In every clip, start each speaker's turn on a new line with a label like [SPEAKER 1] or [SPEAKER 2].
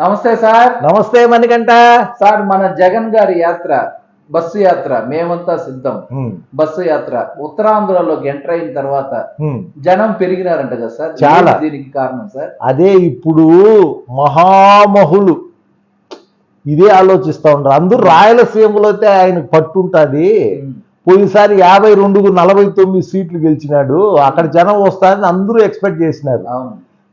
[SPEAKER 1] నమస్తే సార్.
[SPEAKER 2] నమస్తే మణికంట
[SPEAKER 1] సార్ మన జగన్ గారి యాత్ర బస్సు యాత్ర మేమంతా సిద్ధం. బస్సు యాత్ర ఉత్తరాంధ్రలోకి ఎంటర్ అయిన తర్వాత. జనం పెరిగినారంట కదా సార్.
[SPEAKER 2] చాలా.
[SPEAKER 1] దీనికి కారణం సార్?
[SPEAKER 2] అదే ఇప్పుడు మహామహులు ఇదే ఆలోచిస్తా ఉంటారు అందరూ రాయలసీమలో అయితే ఆయనకు పట్టుంటుంది. పోయినసారి యాభై రెండుకు నలభై తొమ్మిది సీట్లు గెలిచినాడు. అక్కడ జనం వస్తారని అందరూ ఎక్స్పెక్ట్ చేసినారు.
[SPEAKER 1] అవును.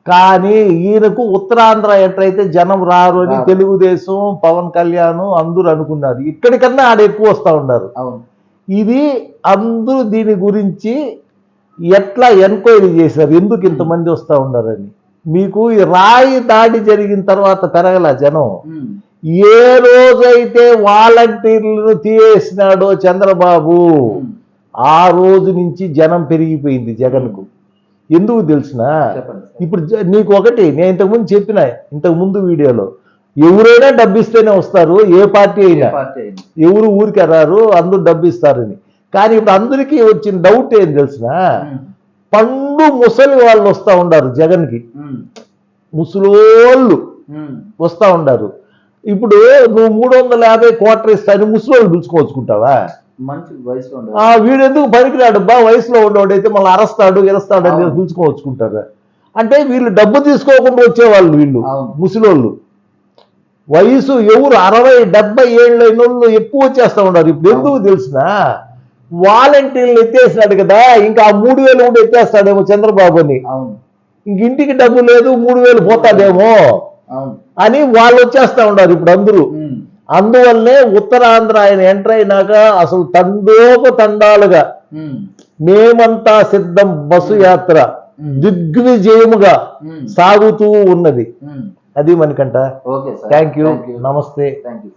[SPEAKER 2] కానీ ఈయనకు ఉత్తరాంధ్ర ఎట్లయితే జనం రారు అని. తెలుగుదేశం పవన్ కళ్యాణ్ అందరూ అనుకున్నారు. ఇక్కడికన్నా ఆడ ఎక్కువ వస్తా ఉన్నారు. ఇది అందరూ దీని గురించి ఎట్లా ఎంక్వైరీ చేశారు? ఎందుకు ఇంతమంది వస్తూ ఉన్నారని. మీకు ఈ రాయి దాడి జరిగిన తర్వాత పెరగల జనం? ఏ రోజైతే వాలంటీర్లను తీయేసినాడో చంద్రబాబు ఆ రోజు నుంచి జనం పెరిగిపోయింది జగన్కు. ఎందుకు తెలిసిన. ఇప్పుడు నీకు ఒకటి నేను ఇంతకుముందు చెప్పిన ఇంతకు ముందు వీడియోలో ఎవరైనా డబ్బిస్తేనే వస్తారు ఏ పార్టీ అయినా. ఎవరు ఊరికి రారు అందరూ డబ్బు ఇస్తారని కానీ ఇప్పుడు అందరికీ వచ్చిన డౌట్ ఏం తెలిసిన పండు ముసలి వాళ్ళు వస్తూ ఉండారు జగన్కి. ముసలోళ్ళు వస్తూ ఉండారు. ఇప్పుడు నువ్వు మూడు వందల యాభై కోట్ల ఇస్తాను ముసలోళ్ళు పిలుచుకోవచ్చుకుంటావా?
[SPEAKER 1] మంచి వయసులో ఉండదు
[SPEAKER 2] ఆ వీడెందుకు పనికిరాడు బా వయసులో ఉండేవాడైతే మళ్ళీ అరస్తాడు ఇరస్తాడు అని. పిలుచుకోవచ్చుకుంటారు అంటే వీళ్ళు డబ్బు తీసుకోకుండా వచ్చేవాళ్ళు వీళ్ళు. ముసలోళ్ళు. వయసు ఎవరు? అరవై డెబ్బై ఏళ్ళ వాళ్ళు ఎక్కువ వచ్చేస్తా ఉన్నారు. ఇప్పుడు ఎందుకు తెలిసిన? వాలంటీర్లు ఎత్తేసినాడు కదా ఇంకా ఆ మూడు వేలు కూడా ఎత్తేస్తాడేమో చంద్రబాబు అని ఇంక ఇంటికి డబ్బు లేదు మూడు వేలు పోతాడేమో
[SPEAKER 1] అవును.
[SPEAKER 2] అని వాళ్ళు వచ్చేస్తా ఉన్నారు ఇప్పుడు అందరూ. అందువల్లే ఉత్తరాంధ్ర ఆయన ఎంటర్ అయినాక అసలు తండోప తండాలుగా
[SPEAKER 1] ఉమ్,
[SPEAKER 2] మేమంతా సిద్ధం బస్సు యాత్ర దిగ్విజయముగా సాగుతూ ఉన్నది. అది మనకంట.
[SPEAKER 1] Thank you
[SPEAKER 2] namaste
[SPEAKER 1] thank you